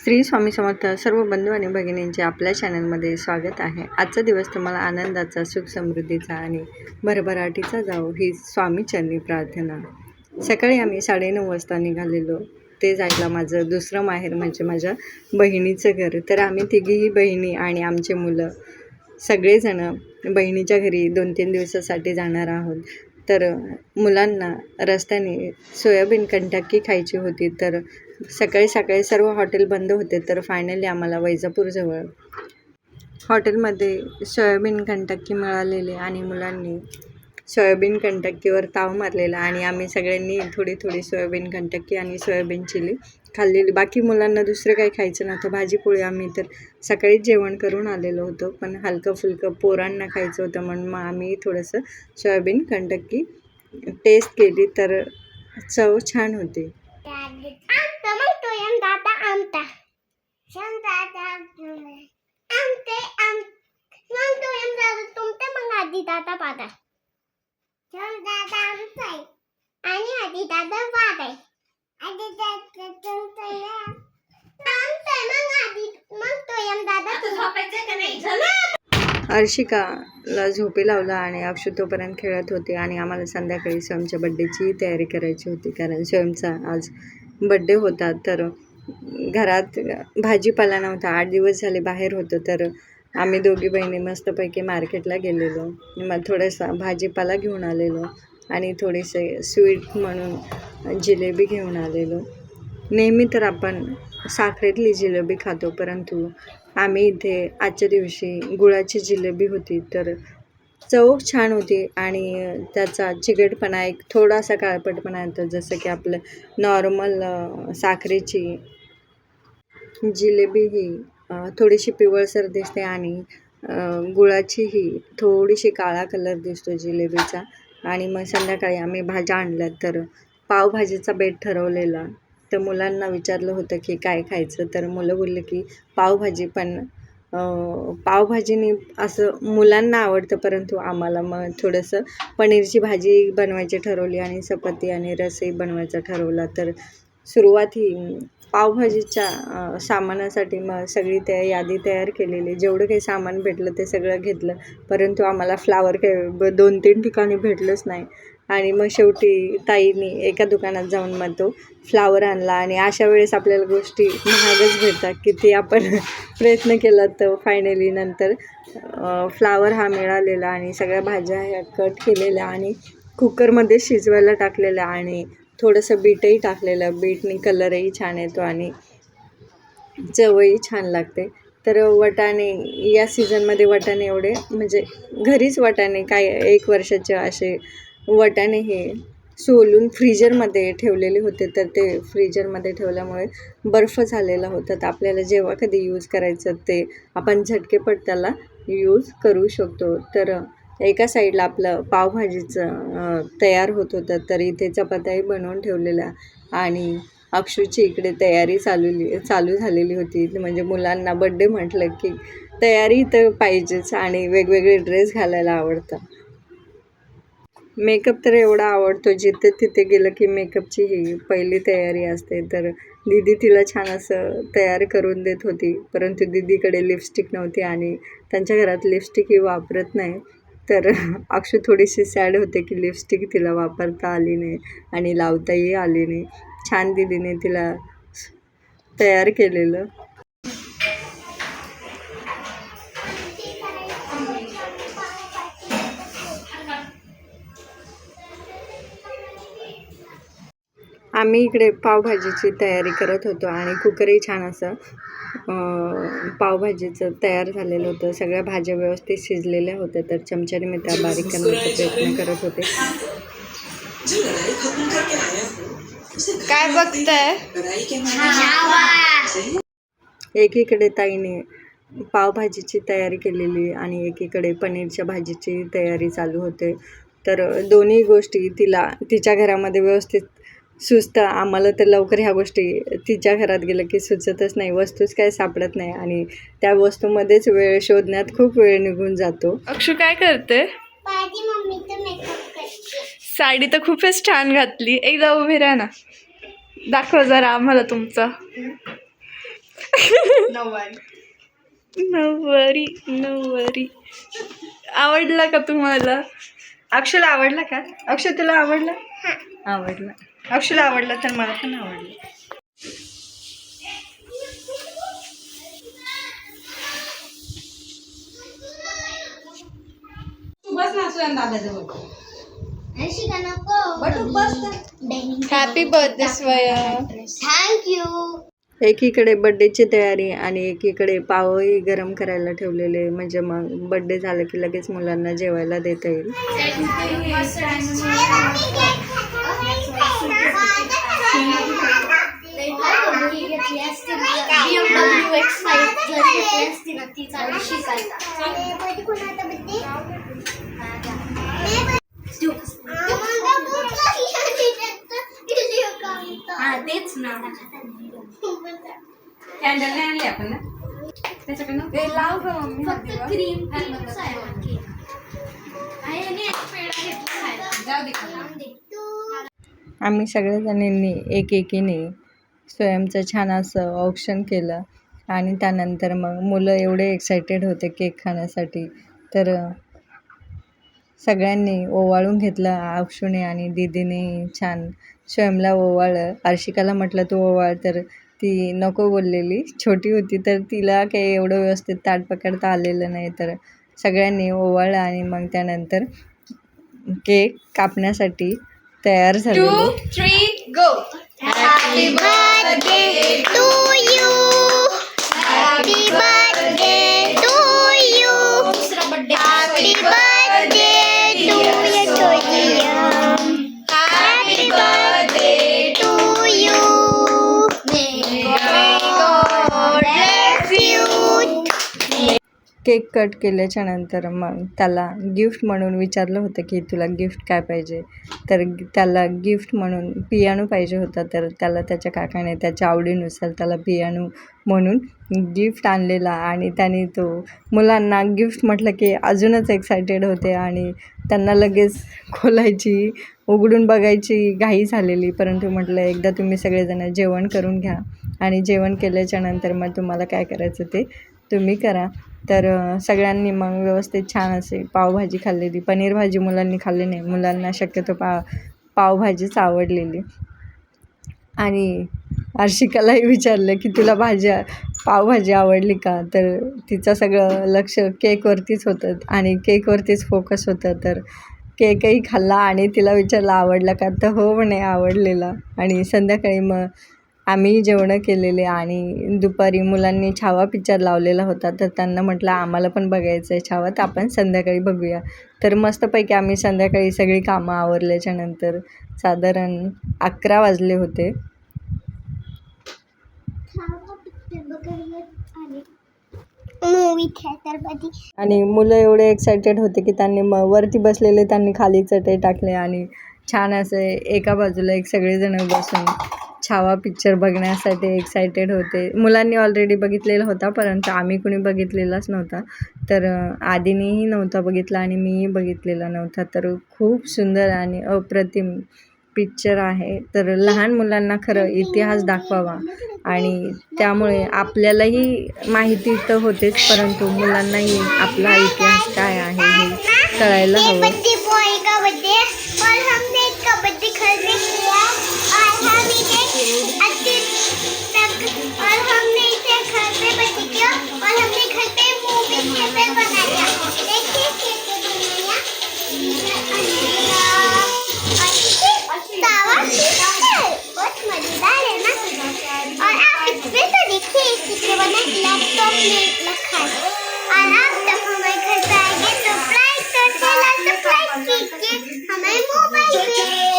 श्री स्वामी समर्थ सर्व बंधू आणि भगिनींचे आपल्या चॅनलमध्ये स्वागत आहे. आजचा दिवस तुम्हाला आनंदाचा सुख समृद्धीचा आणि भरभराटीचा जाऊ ही स्वामीचरणी प्रार्थना. सकाळी आम्ही साडेनऊ वाजता निघालेलो. ते जायला माझं दुसरं माहेर म्हणजे माझ्या बहिणीचं घर. तर आम्ही तिघीही बहिणी आणि आमचे मुलं सगळेजणं बहिणीच्या घरी दोन तीन दिवसासाठी जाणार आहोत. तर मुलांना रस्त्याने सोयाबीन कंटाकी खायची होती. तर सकाळी सकाळी सर्व हॉटेल बंद होते तर फायनली आम्हाला वैजापूरजवळ हॉटेलमध्ये सोयाबीन कंटक्की मिळालेली आणि मुलांनी सोयाबीन कंटक्कीवर ताव मारलेला आणि आम्ही सगळ्यांनी थोडी थोडी सोयाबीन कंटक्की आणि सोयाबीन चिली खाल्लेली. बाकी मुलांना दुसरं काही खायचं नव्हतं भाजी पोळी आम्ही तर सकाळीच जेवण करून आलेलो होतो पण हलकं फुलकं पोरांना खायचं होतं म्हणून मग आम्ही थोडंसं सोयाबीन कंटक्की टेस्ट केली तर चव छान होती. आमचा मग तो यम दादा दादा आम मग तो यम दादा तुमचे मग आधी दादा पादा यम दादा आमचा आहे आणि आधी दादा आहे दादा तुमचा आमचा आहे मग आधी मग तो यम दादा तुझा अर्शिकाला झोपी लावला आणि अक्षु तोपर्यंत खेळत होते आणि आम्हाला संध्याकाळी स्वयंच्या बड्डेची तयारी करायची होती. कारण स्वयंचा आज बड्डे होता तर घरात भाजीपाला नव्हता. आठ दिवस झाले बाहेर होतो तर आम्ही दोघी बहिणी मस्तपैकी मार्केटला गेलेलो. मग थोडासा भाजीपाला घेऊन आलेलो आणि थोडेसे स्वीट म्हणून जिलेबी घेऊन आलेलो. नेहमी तर आपण साखरेतली जिलेबी खातो परंतु आम्ही इथे आजच्या दिवशी गुळाची जिलेबी होती तर चव छान होती आणि त्याचा चिकटपणा एक थोडासा काळपटपणा येतो जसं की आपलं नॉर्मल साखरेची जिलेबी ही थोडीशी पिवळसर दिसते आणि गुळाची ही थोडीशी काळा कलर दिसतो जिलेबीचा. आणि मग संध्याकाळी आम्ही भाज्या आणल्या तर पावभाजीचा बेट ठरवलेला. तर मुलांना विचारलं होतं की काय खायचं तर मुलं बोलले की पावभाजी पण पावभाजीने असं मुलांना आवडतं परंतु आम्हाला मग थोडंसं पनीरची भाजी बनवायची ठरवली आणि चपाती आणि रसही बनवायचा ठरवला तर सुरुवात ही पावभाजीच्या सामानासाठी मग सगळी त्या यादी तयार केलेली. जेवढं काही सामान भेटलं ते सगळं घेतलं परंतु आम्हाला फ्लावर काय दोन तीन ठिकाणी भेटलंच नाही. आणि मग शेवटी ताईनी एका दुकानात जाऊन मग तो फ्लावर आणला आणि अशा वेळेस आपल्याला गोष्टी महागच भेटतात की ते आपण प्रयत्न केला तर फायनली नंतर फ्लावर हा मिळालेला आणि सगळ्या भाज्या ह्या कट केलेल्या आणि कुकरमध्ये शिजवायला टाकलेल्या आणि थोडंसं बीटही टाकलेलं. बीटनी कलरही छान येतो आणि चवही छान लागते. तर वटाणे या सीझनमध्ये वटाणे एवढे म्हणजे घरीच वटाणे काय एक वर्षाचे असे वटाणे हे सोलून फ्रीजरमध्ये ठेवलेले होते. तर ते फ्रीजरमध्ये ठेवल्यामुळे बर्फ झालेला होता. तर आपल्याला जेव्हा कधी यूज करायचं ते आपण झटकेपट त्याला यूज करू शकतो. तर एका साईडला आपलं पावभाजीचं तयार होत होतं. तर इथे चपात्याही बनवून ठेवलेल्या आणि अक्षूची इकडे तयारी चालूली चालू झालेली होती. म्हणजे मुलांना बड्डे म्हटलं की तयारी तर पाहिजेच आणि वेगवेगळे ड्रेस घालायला आवडतं. मेकअप तर एवढा आवडतो जिथे तिथे गेलं की मेकअपची ही पहिली तयारी असते. तर दीदी तिला छान असं तयार करून देत होती. परंतु दीदीकडे लिपस्टिक नव्हती आणि त्यांच्या घरात लिपस्टिक ही वापरत नाही. तर अक्षू थोडीशी सॅड होते की लिपस्टिक तिला वापरता आली नाही आणि लावताही आली नाही. छान दीदीने तिला तयार केलेलं. आम्ही इकडे पावभाजीची तयारी करत होतो आणि कुकरही छान असं पावभाजीचं तयार झालेलं होतं. सगळ्या भाज्या व्यवस्थित शिजलेल्या होत्या तर चमच्याने मी त्या बारीक करण्याचा प्रयत्न करत होते. काय बघताय? एकीकडे ताईने पावभाजीची तयारी केलेली आणि एकीकडे पनीरच्या भाजीची तयारी चालू होते. तर दोन्ही गोष्टी तिला तिच्या घरामध्ये व्यवस्थित सुचतं आम्हाला तर लवकर ह्या गोष्टी तिच्या घरात गेलं की सुचतच नाही. वस्तूच काय सापडत नाही आणि त्या वस्तूमध्येच वेळ शोधण्यात खूप वेळ निघून जातो. अक्षू काय करते? माझी मम्मी तर मेकअप करते. साडी तर खूपच छान घातली. एकदा उभी राहा ना. दाखव जरा आम्हाला तुमचं. नऊवारी. नऊवारी आवडला का तुम्हाला? अक्षला आवडला का? अक्षय तुला आवडला? आवडला. अक्षला आवडला तर मला पण आवडलं. हॅपी बर्थडे स्वया थँक्यू एकीकडे बड्डेची तयारी आणि एकीकडे पावही गरम करायला ठेवलेले. म्हणजे मग बड्डे झालं की लगेच मुलांना जेवायला देता येईल. BMW X5 जर घेतली असती ना ती चालू शिकायला हा तेच ना कॅन्डल नाही आणली आपण ना त्याच्याकडनं ते लाव का मम्मी फक्त क्रीम आहे आणि पेढा घेतला. जाऊ दे. आम्ही सगळ्याजणींनी एकेकीने स्वयंचं छान असं औक्षण केलं आणि त्यानंतर मग मुलं एवढे एक्सायटेड होते केक खाण्यासाठी. तर सगळ्यांनी ओवाळून घेतलं अक्षुने आणि दीदीने छान स्वयंला ओवाळलं. आर्शिकाला म्हटलं तू ओवाळ. तर ती नको बोललेली. छोटी होती तर तिला काही एवढं व्यवस्थित ताट पकडता आलेलं नाही. तर सगळ्यांनी ओवाळलं आणि मग त्यानंतर केक कापण्यासाठी तयार टू झालेलो three go Happy birthday to you. Happy cake cut केल्याच्यानंतर मग त्याला गिफ्ट म्हणून विचारलं होतं की तुला गिफ्ट काय पाहिजे? तर त्याला गिफ्ट म्हणून पियानो पाहिजे होता. तर त्याला त्याच्या काकाने त्याच्या आवडीनुसार त्याला पियानो म्हणून गिफ्ट आणलेला आणि त्याने तो मुलांना गिफ्ट म्हटलं की अजूनच एक्सायटेड होते आणि त्यांना लगेच खोलायची उघडून बघायची घाई झालेली. परंतु म्हटलं एकदा तुम्ही सगळेजण जेवण करून घ्या. आणि जेवण केल्याच्यानंतर मग तुम्हाला काय करायचं ते तुम्ही करा. तर सगळ्यांनी मग व्यवस्थित छान असे पावभाजी खाल्लेली. पनीर भाजी मुलांनी खाल्ली नाही. मुलांना शक्यतो पा पावभाजीच आवडलेली आणि हर्षिकालाही विचारलं की तुला भाजी पावभाजी आवडली का? तर तिचं सगळं लक्ष केकवरतीच होतं आणि केकवरतीच फोकस होतं. तर केकही खाल्ला आणि तिला विचारलं आवडला का? तर हो म्हणे आवडलेला. आणि संध्याकाळी मग आम्ही जेवणं केलेले आणि दुपारी मुलांनी छावा पिक्चर लावलेला होता तर त्यांना म्हटलं आम्हाला पण बघायचं आहे छावा तर आपण संध्याकाळी बघूया. तर मस्तपैकी आम्ही संध्याकाळी सगळी कामं आवरल्याच्या नंतर साधारण अकरा वाजले होते. आणि मुलं एवढे एक्सायटेड होते की त्यांनी मग वरती बसलेले त्यांनी खाली चटई टाकले आणि छान असे एका बाजूला एक सगळेजण बसून छावा पिक्चर बघण्यासाठी एक्सायटेड होते. मुलांनी ऑलरेडी बघितलेला होता परंतु आम्ही कुणी बघितलेलाच नव्हता. तर आदिनीही नव्हता बघितला आणि मीही बघितलेला नव्हता. तर खूप सुंदर आणि अप्रतिम पिक्चर आहे. तर लहान मुलांना खरं इतिहास दाखवावा. आणि त्यामुळे आपल्यालाही माहिती तर होतेच परंतु मुलांनाही आपला इतिहास काय आहे हे कळायला हवं. और हमने इसे घर पे बनाया और हमने घर पे मूवी कैफ़े बनाया। देखिए कैसे बनाया बहुत मज़ेदार है ना? और आप इसमें तो देखिए इसके बना लैपटॉप में रखा है और आप जब हमारे घर पे आएँगे तो प्राइस करके लाइक सब्सक्राइब कीजिए। हमारे मोबाइल पे।